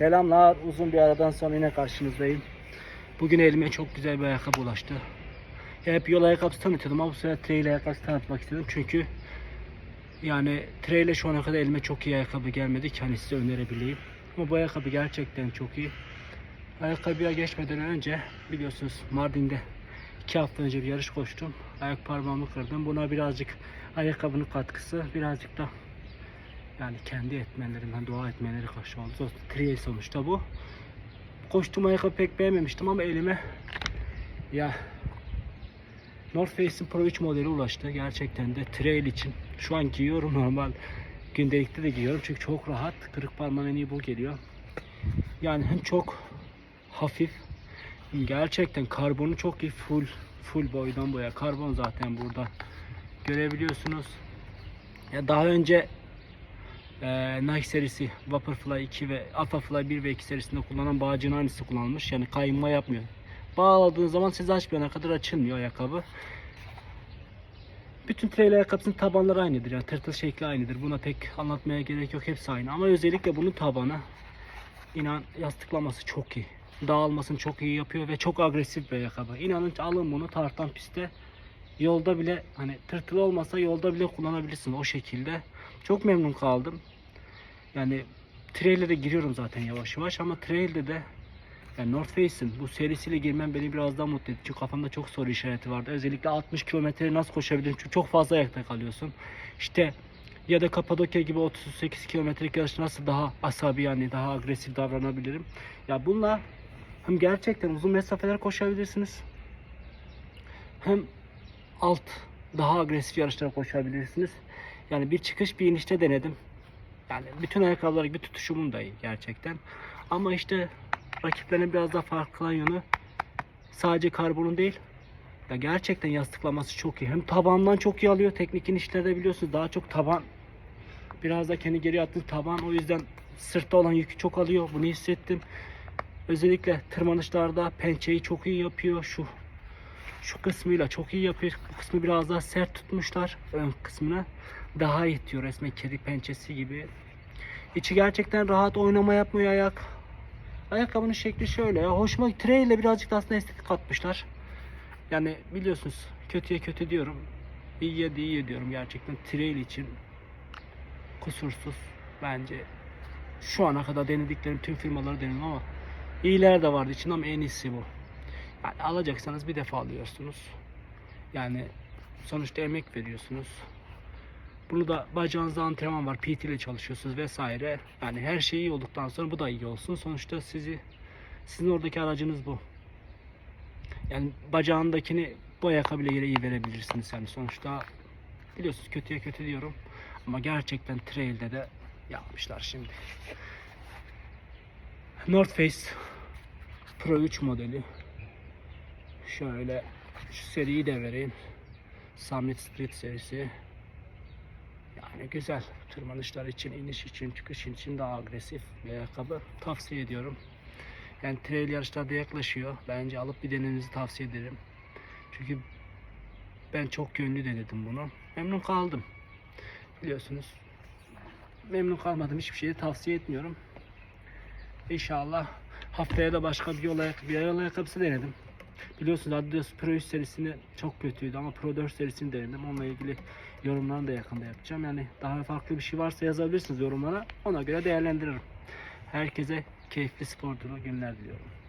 Selamlar. Uzun bir aradan sonra yine karşınızdayım. Bugün elime çok güzel bir ayakkabı ulaştı. Hep yol ayakkabısı tanıtıyordum ama bu sefer trail ayakkabısı tanıtmak istedim. Çünkü yani trail'e şu ana kadar elime çok iyi ayakkabı gelmedi ki hani size önerebileyim. Ama bu ayakkabı gerçekten çok iyi. Ayakkabıya geçmeden önce biliyorsunuz Mardin'de iki hafta önce bir yarış koştum. Ayak parmağımı kırdım. Buna birazcık ayakkabının katkısı, birazcık da yani kendi etmenlerimden, dua etmenleri karşı oldu. Trial sonuçta bu. Koştuğum ayakkabı pek beğenmemiştim ama elime ya North Face'in Pro 3 modeli ulaştı. Gerçekten de trail için. Şu an giyiyorum normal. Gündelikte de giyiyorum çünkü çok rahat. Kırık parmağın en iyi bu geliyor. Yani hem çok hafif. Gerçekten karbonu çok iyi. Full full boydan boya. Karbon zaten burada. Görebiliyorsunuz. Ya daha önce ee, Nike serisi Vaporfly 2 ve Alphafly 1 ve 2 serisinde kullanan bağcının aynısı kullanılmış. Yani kayınma yapmıyor. Bağladığın zaman siz açmayana kadar açılmıyor ayakkabı. Bütün trail ayakkabısının tabanları aynıdır. Yani tırtıl şekli aynıdır. Buna pek anlatmaya gerek yok. Hepsi aynı. Ama özellikle bunun tabanı inan yastıklaması çok iyi. Dağılmasını çok iyi yapıyor ve çok agresif bir ayakkabı. İnanın alın bunu tartan pistte yolda bile hani tırtıl olmasa yolda bile kullanabilirsin o şekilde. Çok memnun kaldım. Yani trail'e giriyorum zaten yavaş yavaş ama trail'de de yani North Face'in bu serisiyle girmem beni biraz daha mutlu etti. Çünkü kafamda çok soru işareti vardı. Özellikle 60 kilometre nasıl koşabilirim? Çünkü çok fazla ayakta kalıyorsun. İşte ya da Kapadokya gibi 38 kilometrelik yarış nasıl daha asabi yani daha agresif davranabilirim? Ya bununla hem gerçekten uzun mesafeler koşabilirsiniz. Hem alt daha agresif yarışlara koşabilirsiniz. Yani bir çıkış bir inişte denedim. Yani bütün ayakkabılar bir tutuşumun da iyi gerçekten. Ama işte rakiplerine biraz daha farklı yönü sadece karbonun değil. Ya gerçekten yastıklaması çok iyi. Hem tabandan çok iyi alıyor. Teknik inişlerde biliyorsunuz daha çok taban biraz da kendi geri attığı taban o yüzden sırtta olan yükü çok alıyor. Bunu hissettim. Özellikle tırmanışlarda pençeyi çok iyi yapıyor. Şu şu kısmıyla çok iyi yapıyor. Bu kısmı biraz daha sert tutmuşlar ön kısmına. Daha iyi diyor resmen kedi pençesi gibi. İçi gerçekten rahat oynama yapmıyor ayak. Ayakkabının şekli şöyle. Hoşuma trail ile birazcık da aslında estetik katmışlar. Yani biliyorsunuz kötüye kötü diyorum. İyiye de iyi diyorum gerçekten. Trail için kusursuz bence. Şu ana kadar denediklerim tüm firmaları denedim ama iyiler de vardı için ama en iyisi bu. Yani alacaksanız bir defa alıyorsunuz. Yani sonuçta emek veriyorsunuz. Bunu da bacağınızda antrenman var, PT ile çalışıyorsunuz vesaire. Yani her şey iyi olduktan sonra bu da iyi olsun. Sonuçta sizi sizin oradaki aracınız bu. Yani bacağındakini bu ayakkabıyla yere iyi verebilirsiniz yani sonuçta biliyorsunuz kötüye kötü diyorum ama gerçekten trail'de de yapmışlar şimdi. North Face Pro 3 modeli Şöyle şu seriyi de vereyim. Summit Street serisi. Yani güzel. Tırmanışlar için, iniş için, çıkış için daha agresif bir ayakkabı. Tavsiye ediyorum. Yani trail yarışlarda yaklaşıyor. Bence alıp bir denemenizi tavsiye ederim. Çünkü ben çok yönlü denedim bunu. Memnun kaldım. Biliyorsunuz. Memnun kalmadım. Hiçbir şeyi tavsiye etmiyorum. İnşallah haftaya da başka bir yol bir yol ayakkabısı denedim. Biliyorsunuz Adidas Pro 3 serisini çok kötüydü ama Pro 4 serisini denedim. Onunla ilgili yorumlarını da yakında yapacağım. Yani daha farklı bir şey varsa yazabilirsiniz yorumlara. Ona göre değerlendiririm. Herkese keyifli spor günler diliyorum.